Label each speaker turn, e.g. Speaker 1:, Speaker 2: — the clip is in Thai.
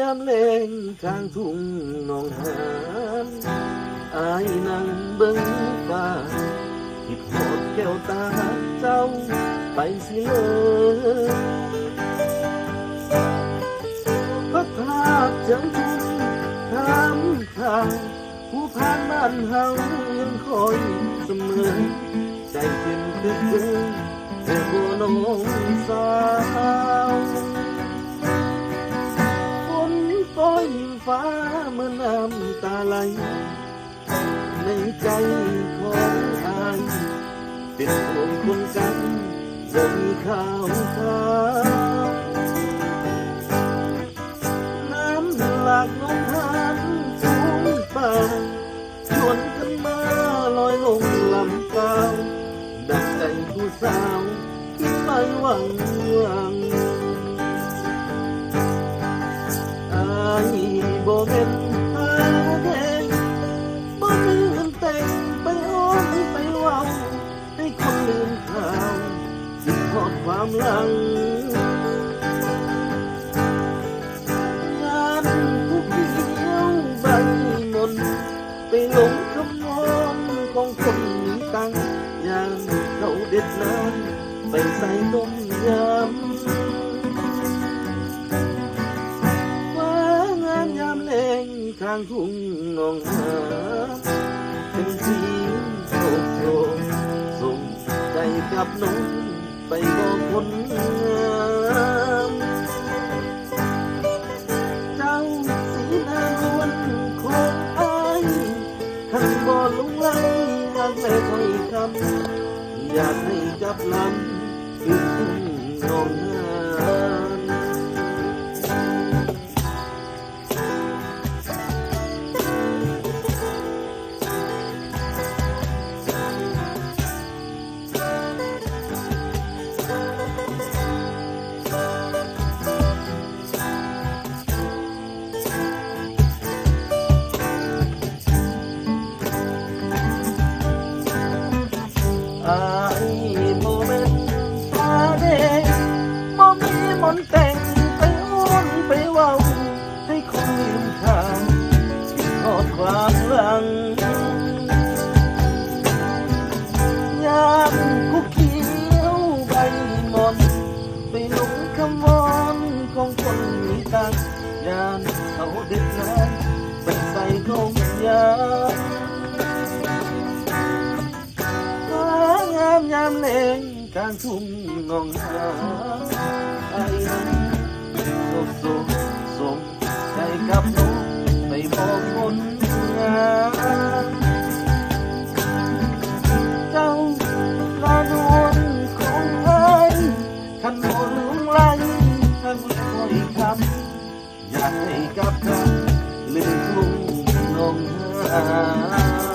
Speaker 1: ยามเลงทางทุ่งหนองหานอายนั่งเบิ่งฟ้าคิดหอดแก้วตาเจ้าไปสิเลยพักพาดจังทุ่งทำทางผู้ผ่านบ้านเฮายังคอยเสมอใจเจ็บคือเกินแต่บัวน้องสา มื่อน้ำตาไหลในใจของอายเป็นห่วงคนกันจะมีข่าวฟ้าน้ำหลากลงทางทุ่งป่าชวนกันมาลอยลงลำเปล่าดังใจผู้สาวที่ไม่หวังหวังามหลังงานผู้เขียวใบมนไปหลงคำนอนของคนมีตังค์ยามเขาเด็ดน้ำไปใส่ต้มยำว่างานยามเล่งข้างทุ่งหนองหาเป็นสีโศกโศกส่งใจกับน้อง ไปบอกคนงามเจ้าสีนางวนของอายขันบ่ลงไหลรักแม่ถ้อยคำอยากให้จับลำซึ่งนองหาน ด็ดน้นเป็นใส่ลงยาฟ้างามยามเลงกลางทุ่งงองหาไอ้นั้นโศกโศกสมใจกับน้องไปมองคน กับเธอลืมลุ้งนงหา